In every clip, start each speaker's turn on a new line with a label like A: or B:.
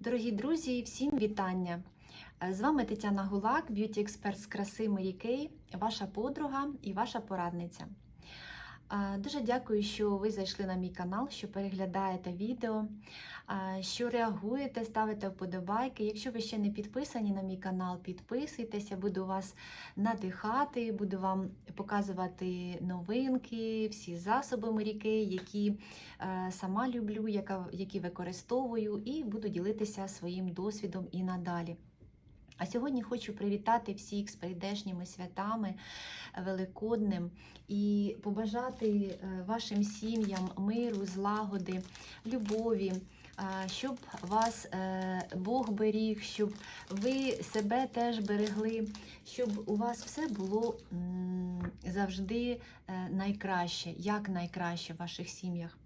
A: Дорогі друзі, всім вітання! Е, З вами Тетяна Гулак, б'юті-експерт з краси Мері Кей, ваша подруга і ваша порадниця. Дуже дякую, що ви зайшли на мій канал, що переглядаєте відео, що реагуєте, ставите вподобайки. Якщо ви ще не підписані на мій канал, підписуйтеся, буду вас надихати, буду вам показувати новинки, всі засоби Кей, які е, сама люблю, які використовую, і буду ділитися своїм досвідом і надалі. А сьогодні хочу привітати всіх з прийдешніми святами е, Великодним і побажати е, вашим сім'ям миру, злагоди, любові, е, щоб вас Бог беріг, щоб ви себе теж берегли, щоб у вас все було завжди найкраще, як найкраще в ваших сім'ях.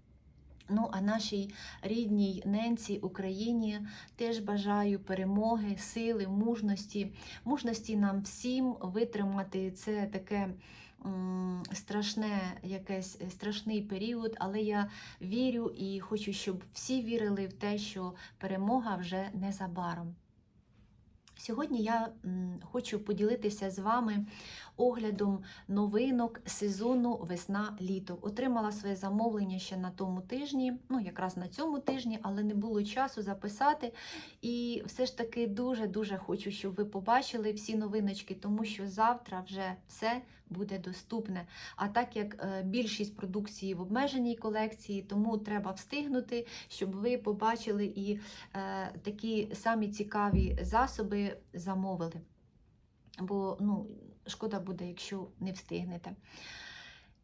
A: Ну, а нашій рідній ненці Україні теж бажаю перемоги, сили, мужності, мужності нам всім витримати. Це таке страшне, якесь е, страшний період, але я вірю і хочу, щоб всі вірили в те, що перемога вже незабаром. Сьогодні я хочу поділитися з вами оглядом новинок сезону весна-літо. Отримала своє замовлення ще на тому тижні, ну якраз на цьому тижні, але не було часу записати. І все ж таки дуже-дуже хочу, щоб ви побачили всі новиночки, тому що завтра вже все буде доступне. А так як е, більшість продукції в обмеженій колекції, тому треба встигнути, щоб ви побачили і е, такі самі цікаві засоби замовили. Бо ну, шкода буде, якщо не встигнете.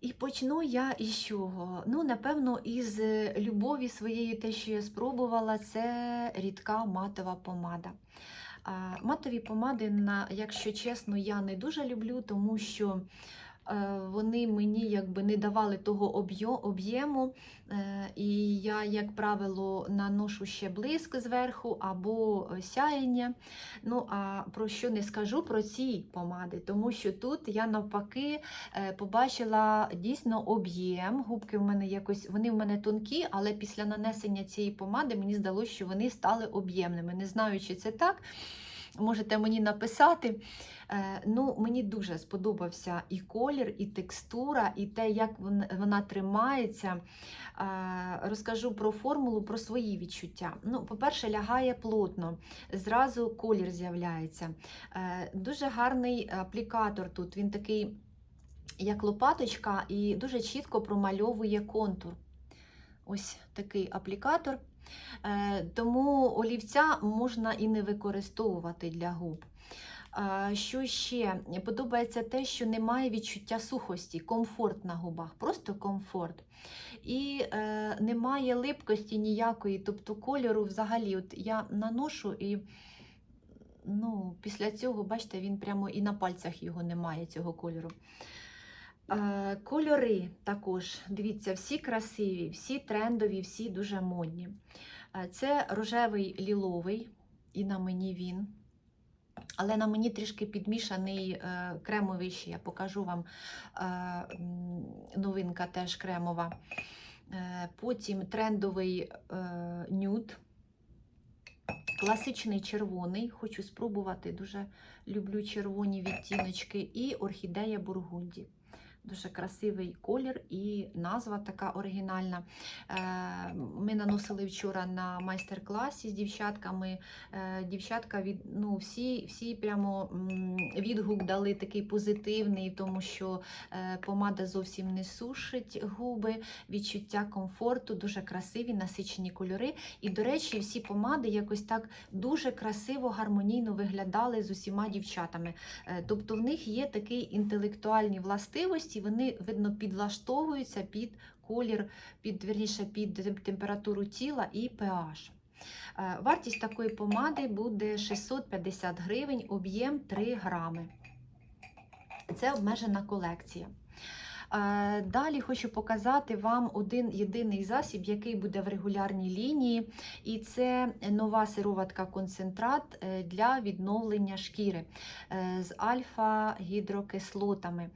A: І почну я із чого? Ну, напевно, із е, любові своєї, те, що я спробувала, це рідка матова помада. Матові помади, на, якщо чесно, я не дуже люблю, тому що е, вони мені якби не давали того об'єму, е, і я, як правило, наношу ще блиск зверху або сяєння. Ну, а про що не скажу про ці помади, тому що тут я навпаки е, побачила дійсно об'єм. Губки в мене якось вони в мене тонкі, але після нанесення цієї помади мені здалося, що вони стали об'ємними. Не знаю, чи це так. Можете мені написати. Е, Ну, Мені дуже сподобався і колір, і текстура, і те, як вона тримається. Е, Розкажу про формулу, про свої відчуття. Ну, По-перше, лягає плотно, зразу колір з'являється. Е, Дуже гарний аплікатор тут. Він такий, як лопаточка, і дуже чітко промальовує контур. Ось такий аплікатор. Е, Тому олівця можна і не використовувати для губ. Що ще? Подобається те, що немає відчуття сухості, комфорт на губах, просто комфорт. І е, немає липкості ніякої, тобто кольору взагалі. От я наношу і ну, після цього, бачите, він прямо і на пальцях його немає, цього кольору. Е, Кольори також, дивіться, всі красиві, всі трендові, всі дуже модні. Е, Це рожевий ліловий, і на мені він. Але на мені трішки підмішаний е, кремовий ще. Я покажу вам новинка теж кремова. Потім трендовий нюд. Класичний червоний, хочу спробувати, дуже люблю червоні відтіночки, і орхідея Бургунді. Дуже красивий колір і назва така оригінальна. Е, Ми наносили вчора на майстер-класі з дівчатками. Е, Дівчатка від, ну, всі, всі прямо відгук дали такий позитивний, тому що е, помада зовсім не сушить губи, відчуття комфорту, дуже красиві, насичені кольори. І, до речі, всі помади якось так дуже красиво, гармонійно виглядали з усіма дівчатами. Тобто в них є такі інтелектуальні властивості, вони, видно, підлаштовуються під колір, під, верніше, під температуру тіла і pH. Е, Вартість такої помади буде 650 гривень, об'єм 3 грами. Це обмежена колекція. Е, Далі хочу показати вам один єдиний засіб, який буде в регулярній лінії, і це нова сироватка концентрат е, для відновлення шкіри е, з альфа-гідрокислотами.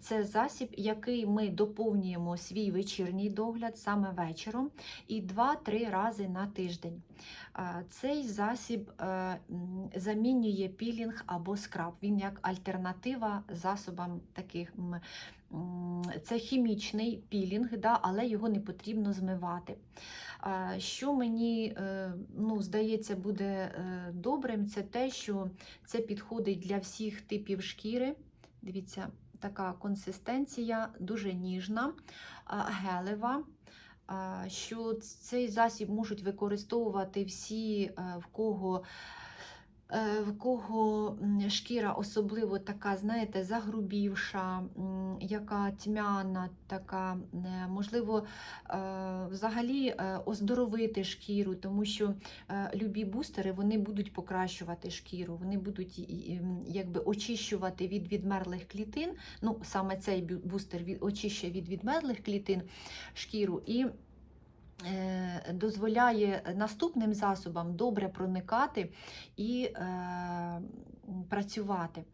A: Це засіб, який ми доповнюємо свій вечірній догляд саме вечором і 2-3 рази на тиждень. Цей засіб замінює пілінг або скраб. Він як альтернатива засобам таких. Це хімічний пілінг, да, але його не потрібно змивати. Що мені е, ну, здається буде е, добрим, це те, що це підходить для всіх типів шкіри. Дивіться, така консистенція дуже ніжна, гелева. Що цей засіб можуть використовувати всі, е, в кого в кого шкіра особливо така, знаєте, загрубівша, яка тьмяна, така, е, можливо, е, взагалі е, оздоровити шкіру, тому що е, любі бустери вони будуть покращувати шкіру, вони будуть якби очищувати від відмерлих клітин. Ну, саме цей бустер очищує від відмерлих клітин шкіру і е, дозволяє наступним засобам добре проникати і е, працювати.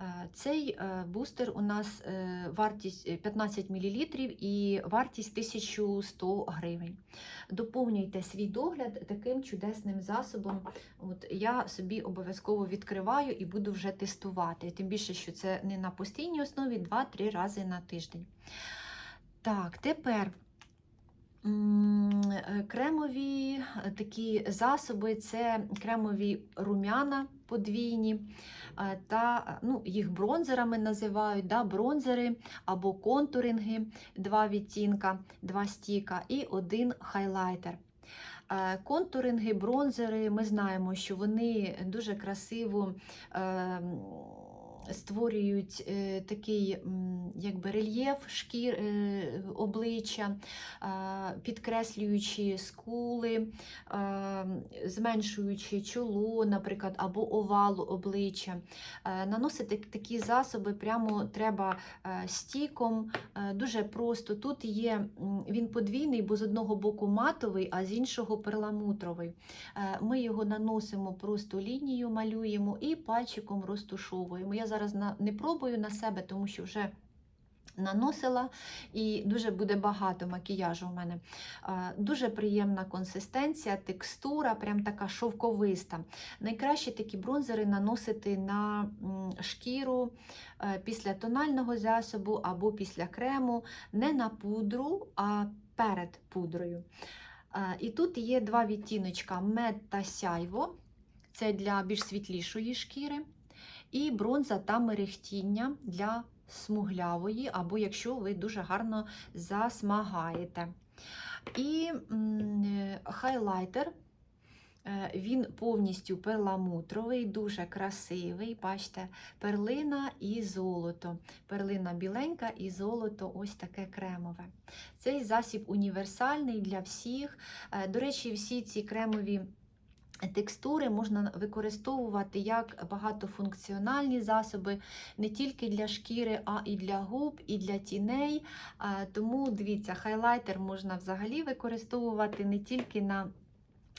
A: Е, Цей е, бустер у нас е, вартість е, 15 мл і вартість 1100 гривень. Доповнюйте свій догляд таким чудесним засобом. От я собі обов'язково відкриваю і буду вже тестувати. Тим більше, що це не на постійній основі 2-3 рази на тиждень. Так, тепер е, кремові е, такі засоби це кремові рум'яна подвійні, е, та е, ну, їх бронзерами називають, да, бронзери або контуринги, два відтінка, два стіка і один хайлайтер. Е, Контуринги, бронзери, ми знаємо, що вони дуже красиво е, створюють е, такий якби рельєф шкір е, обличчя, е, підкреслюючи скули, зменшуючи чоло, наприклад, або овал обличчя. Наносити такі засоби прямо треба стіком, дуже просто. Тут є він подвійний, бо з одного боку матовий, а з іншого перламутровий. Ми його наносимо просто лінію, малюємо і пальчиком розтушовуємо. Я зараз не пробую на себе, тому що вже. Наносила і дуже буде багато макіяжу у мене. Дуже приємна консистенція, текстура, прям така шовковиста. Найкраще такі бронзери наносити на шкіру е, після тонального засобу або після крему, не на пудру, а перед пудрою. І тут є два відтіночка мед та сяйво. Це для більш світлішої шкіри. І бронза та мерехтіння для смуглявої, або якщо ви дуже гарно засмагаєте. І хайлайтер. е, Він повністю перламутровий, дуже красивий. Бачите, перлина і золото. Перлина біленька і золото ось таке кремове. Цей засіб універсальний для всіх. Е, До речі, всі ці кремові текстури можна використовувати як багатофункціональні засоби не тільки для шкіри, а і для губ, і для тіней. Тому дивіться, хайлайтер можна взагалі використовувати не тільки на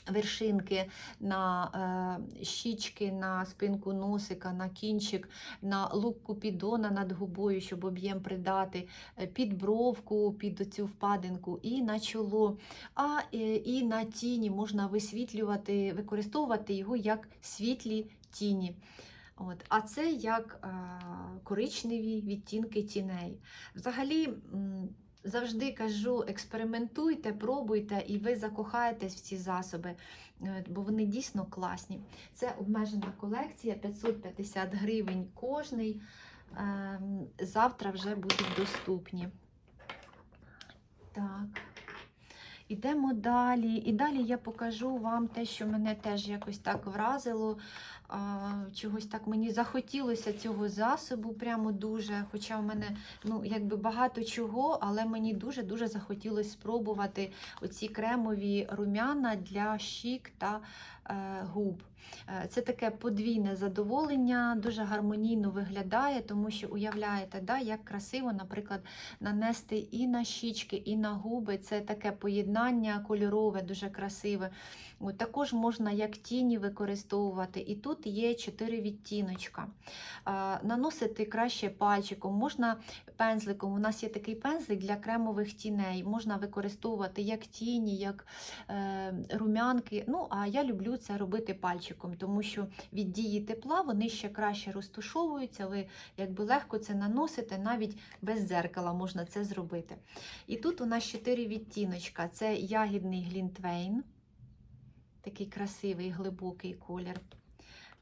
A: вершинки, на е, щічки, на спинку носика, на кінчик, на лук купідона над губою, щоб об'єм придати, е, під бровку, під цю впадинку і на чоло. А е, і на тіні можна висвітлювати, використовувати його як світлі тіні. От. А це як коричневі відтінки тіней. Взагалі, завжди кажу, експериментуйте, пробуйте, і ви закохаєтесь в ці засоби, е, бо вони дійсно класні. Це обмежена колекція, 550 гривень кожний. Ем, Завтра вже будуть доступні. Так. Ідемо далі. І далі я покажу вам те, що мене теж якось так вразило. Чогось так мені захотілося цього засобу, прямо дуже. Хоча в мене ну, якби багато чого, але мені дуже-дуже захотілося спробувати оці кремові рум'яна для щік та е, губ. Е, Це таке подвійне задоволення, дуже гармонійно виглядає, тому що уявляєте, да, як красиво, наприклад, нанести і на щічки, і на губи. Це таке поєднання кольорове, дуже красиве. Також можна як тіні використовувати. І тут є 4 відтіночка. Наносити краще пальчиком, можна пензликом. У нас є такий пензлик для кремових тіней. Можна використовувати як тіні, як е, рум'янки. Ну, а я люблю це робити пальчиком, тому що від дії тепла вони ще краще розтушовуються. Ви якби легко це наносите, навіть без дзеркала можна це зробити. І тут у нас 4 відтіночка: це ягідний глінтвейн, такий красивий глибокий колір.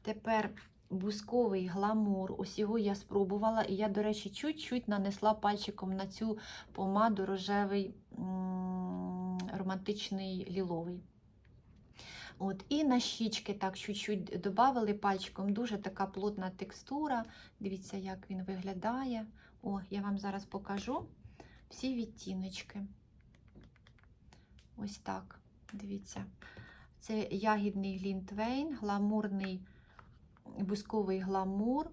A: Тепер бусковий гламур. Ось його я спробувала, і я, до речі, чуть-чуть нанесла пальчиком на цю помаду рожевий романтичний ліловий. От, і на щічки так чуть-чуть додали пальчиком. Дуже така плотна текстура. Дивіться, як він виглядає. О, я вам зараз покажу всі відтіночки. Ось так. Дивіться. Це ягідний глінтвейн, гламурний бусковий гламур.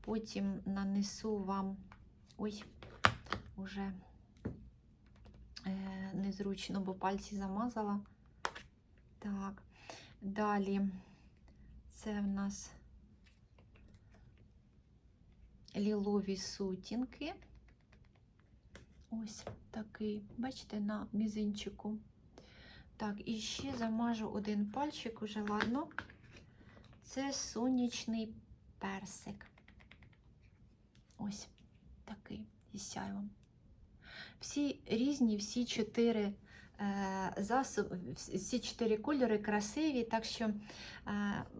A: Потім нанесу вам. Ой, уже е, незручно, бо пальці замазала. Так, далі це в нас лілові сутінки. Ось такий, бачите, на мізинчику. Так, і ще замажу один пальчик, уже ладно. Це сонячний персик. Ось такий із сяйвом. Всі різні, всі чотири е, засоби, всі чотири кольори красиві, так що е,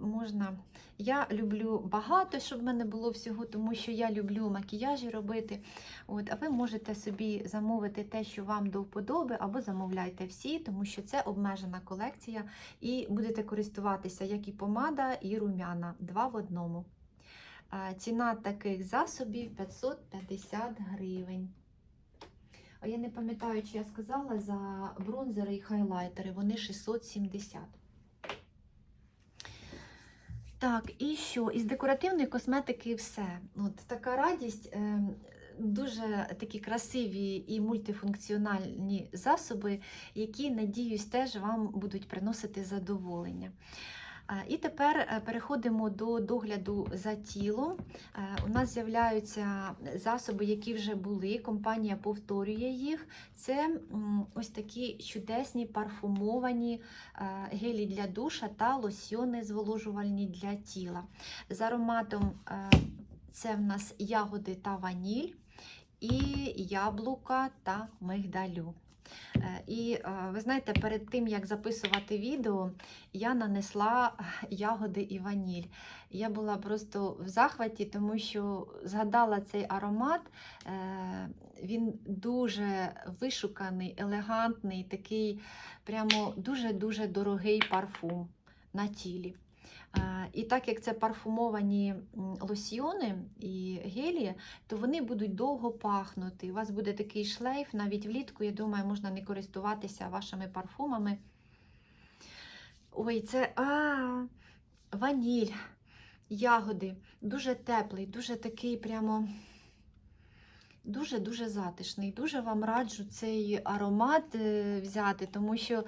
A: можна. Я люблю багато, щоб в мене було всього, тому що я люблю макіяжі робити. От, а ви можете собі замовити те, що вам до вподоби, або замовляйте всі, тому що це обмежена колекція, і будете користуватися як і помада, і рум'яна. Два в одному. Е, Ціна таких засобів 550 гривень. А я не пам'ятаю, чи я сказала за бронзери і хайлайтери, вони 670. Так, і що? Із декоративної косметики все. От така радість. е, Дуже такі красиві і мультифункціональні засоби, які, надіюсь, теж вам будуть приносити задоволення. Е, І тепер е, переходимо до догляду за тілом. Е, У нас з'являються засоби, які вже були. Компанія повторює їх. Це ось такі чудесні парфумовані гелі для душа та лосьйони зволожувальні для тіла. З ароматом це в нас ягоди та ваніль, і яблука та мигдалю. Е, І е, ви знаєте, перед тим як записувати відео, я нанесла ягоди і ваніль. Я була просто в захваті, тому що згадала цей аромат. Е, Він дуже вишуканий, елегантний, такий прямо дуже-дуже дорогий парфум на тілі. І так як це парфумовані лосьйони і гелі, то вони будуть довго пахнути. У вас буде такий шлейф, навіть влітку, я думаю, можна не користуватися вашими парфумами. Ой, це а, ваніль, ягоди, дуже теплий, дуже такий прямо. Дуже-дуже затишний. Дуже вам раджу цей аромат е, взяти, тому що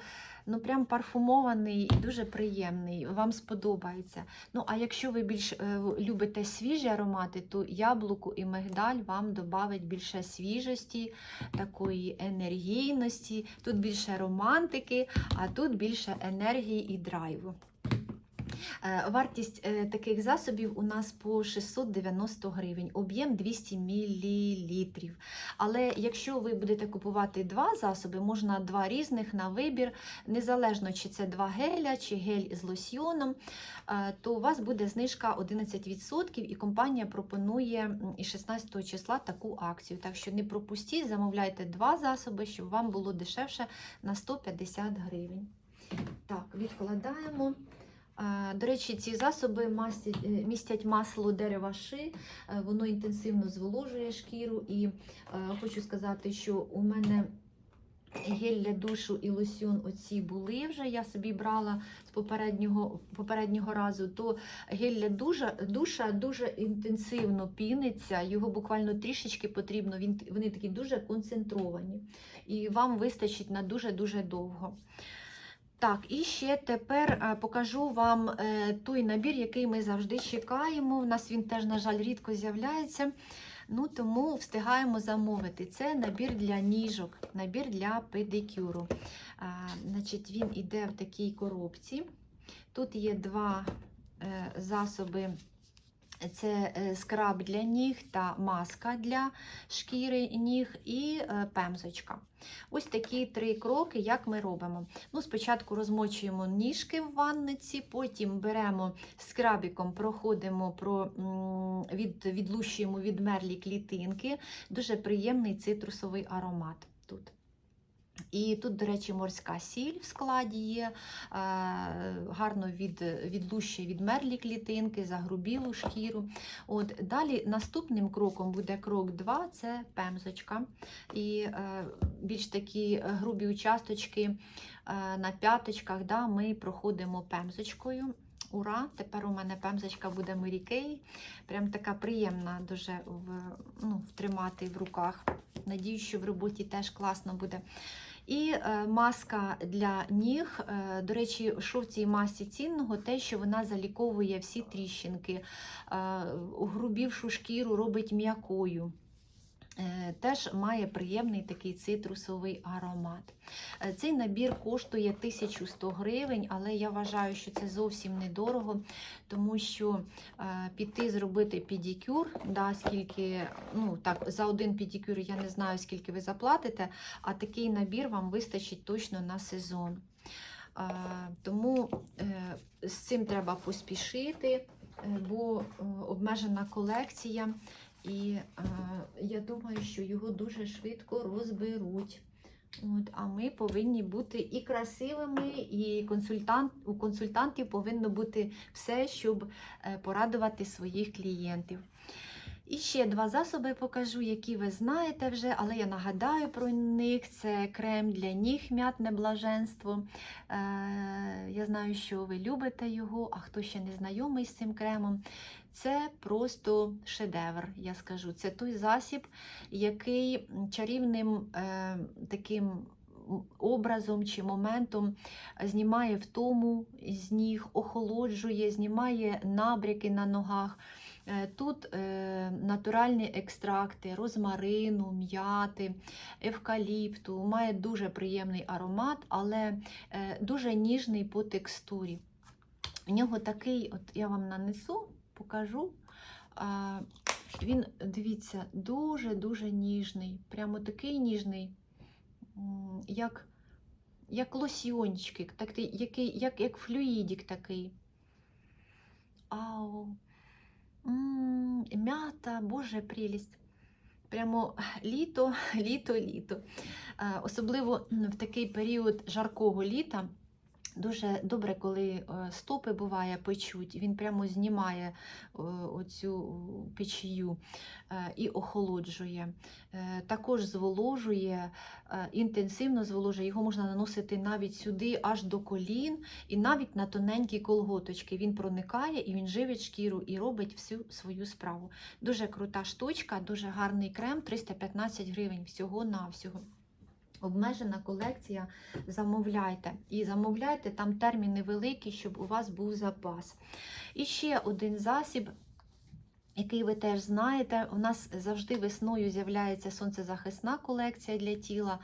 A: ну прям парфумований і дуже приємний. Вам сподобається. Ну, а якщо ви більш е, любите свіжі аромати, то яблуку і мигдаль вам додавить більше свіжості, такої енергійності. Тут більше романтики, а тут більше енергії і драйву. Е, Вартість е, таких засобів у нас по 690 гривень, об'єм 200 мл. Але якщо ви будете купувати два засоби, можна два різних на вибір, незалежно чи це два геля, чи гель з лосьйоном, е, то у вас буде знижка 11% і компанія пропонує із 16 числа таку акцію. Так що не пропустіть, замовляйте два засоби, щоб вам було дешевше на 150 гривень. Так, відкладаємо. Е, До речі, ці засоби е, містять масло дерева ши, е, воно інтенсивно зволожує шкіру. І хочу сказати, що у мене гель для душу і лосьон оці були вже, я собі брала з попереднього, попереднього разу, то гель для душа, душа дуже інтенсивно піниться, його буквально трішечки потрібно, він, вони такі дуже концентровані. І вам вистачить на дуже-дуже довго. Так, і ще тепер е, покажу вам е, той набір, який ми завжди чекаємо. У нас він теж, на жаль, рідко з'являється. Ну, тому встигаємо замовити. Це набір для ніжок, набір для педикюру. А, значить, він іде в такій коробці. Тут є два е, засоби. Це е, скраб для ніг та маска для шкіри ніг і е, пемзочка. Ось такі три кроки, як ми робимо. Ну, Спочатку розмочуємо ніжки в ванниці, потім беремо скрабіком, проходимо, про, від, відлущуємо відмерлі клітинки. Дуже приємний цитрусовий аромат тут. І тут, до речі, морська сіль в складі є, е, гарно від, відлущує відмерлі клітинки, загрубілу шкіру. От, далі наступним кроком буде крок 2 це пемзочка. І е, більш такі грубі участочки е, на п'яточках да, ми проходимо пемзочкою. Ура! Тепер у мене пемзочка буде Мері Прям така приємна дуже в, ну, втримати в руках. Надію, що в роботі теж класно буде. І е, маска для ніг. Е, до речі, що в цій масці цінного, те, що вона заліковує всі тріщинки, е, грубівшу шкіру робить м'якою. Е, Теж має приємний такий цитрусовий аромат. Е, Цей набір коштує 1100 гривень, але я вважаю, що це зовсім недорого, тому що е, піти зробити педикюр, да, скільки, ну так, за один педикюр я не знаю, скільки ви заплатите, а такий набір вам вистачить точно на сезон. Тому з цим треба поспішити, бо обмежена колекція. І е, я думаю, що його дуже швидко розберуть. От, а ми повинні бути і красивими, і консультант, у консультантів повинно бути все, щоб е, порадувати своїх клієнтів. І ще два засоби покажу, які ви знаєте вже, але я нагадаю про них. Це крем для ніг м'ятне блаженство. Е, я знаю, що ви любите його, а хто ще не знайомий з цим кремом. Це просто шедевр, я скажу. Це той засіб, який чарівним е, таким образом чи моментом знімає втому з ніг, охолоджує, знімає набряки на ногах. Е, Тут е, натуральні екстракти розмарину, м'яти, евкаліпту, має дуже приємний аромат, але е, дуже ніжний по текстурі. У нього такий, от я вам нанесу, покажу. А, Він, дивіться, дуже-дуже ніжний. Прямо такий ніжний, як, як лосьйончик, такий, який, як, як флюїдік такий. Ау. М, М'ята, боже, прелість. Прямо літо, літо, літо. Особливо м, в такий період жаркого літа. Дуже добре, коли е, стопи буває печуть, він прямо знімає е, оцю печію е, і охолоджує. Також зволожує, інтенсивно зволожує. Його можна наносити навіть сюди, аж до колін, і навіть на тоненькі колготочки. Він проникає і він живить шкіру і робить всю свою справу. Дуже крута штучка, дуже гарний крем, 315 гривень всього-навсього. Обмежена колекція, замовляйте. І замовляйте, там терміни великі, щоб у вас був запас. І ще один засіб, який ви теж знаєте, у нас завжди весною з'являється сонцезахисна колекція для тіла.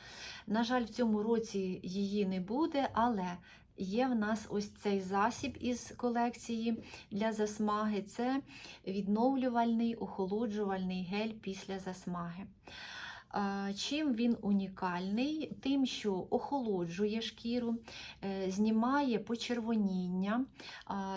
A: На жаль, в цьому році її не буде, але є в нас ось цей засіб із колекції для засмаги. Це відновлювальний охолоджувальний гель після засмаги. Чим він унікальний? Тим, що охолоджує шкіру, е, знімає почервоніння,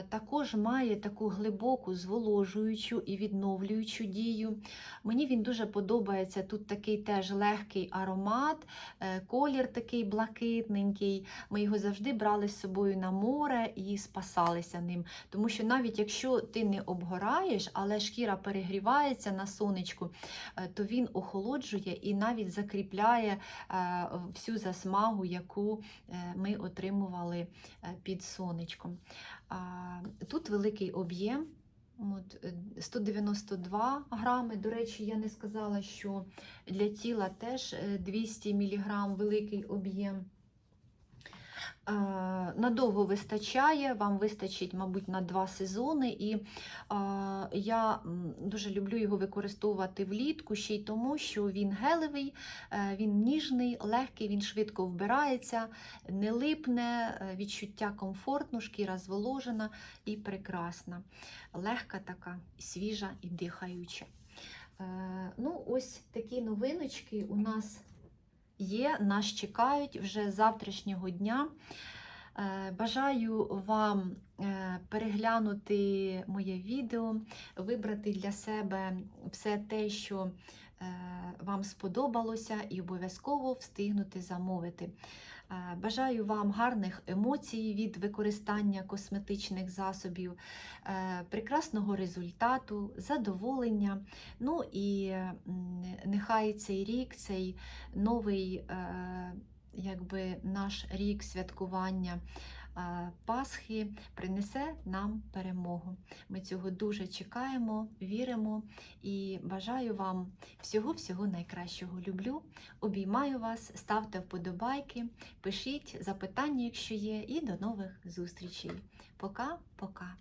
A: також має таку глибоку зволожуючу і відновлюючу дію. Мені він дуже подобається. Тут такий теж легкий аромат, е, колір такий блакитненький. Ми його завжди брали з собою на море і спасалися ним. Тому що навіть якщо ти не обгораєш, але шкіра перегрівається на сонечку, е, то він охолоджує і навіть закріпляє е, всю засмагу, яку е, ми отримували е, під сонечком. Тут великий об'єм. От, е, 192 грами. До речі, я не сказала, що для тіла теж е, 200 мг великий об'єм. Е, Надовго вистачає, вам вистачить, мабуть, на два сезони, і е, я дуже люблю його використовувати влітку, ще й тому, що він гелевий, е, він ніжний, легкий, він швидко вбирається, не липне, відчуття комфортно, шкіра зволожена і прекрасна. Легка така, свіжа і дихаюча. Ну, ось такі новиночки у нас є, нас чекають вже з завтрашнього дня. Е, Бажаю вам е, переглянути моє відео, вибрати для себе все те, що вам сподобалося, і обов'язково встигнути замовити. Е, Бажаю вам гарних емоцій від використання косметичних засобів, е, прекрасного результату, задоволення. Ну і нехай цей рік, цей новий е, якби наш рік святкування е, Пасхи принесе нам перемогу. Ми цього дуже чекаємо, віримо і бажаю вам всього-всього найкращого. Люблю, обіймаю вас, ставте вподобайки, пишіть запитання, якщо є, і до нових зустрічей. Пока-пока.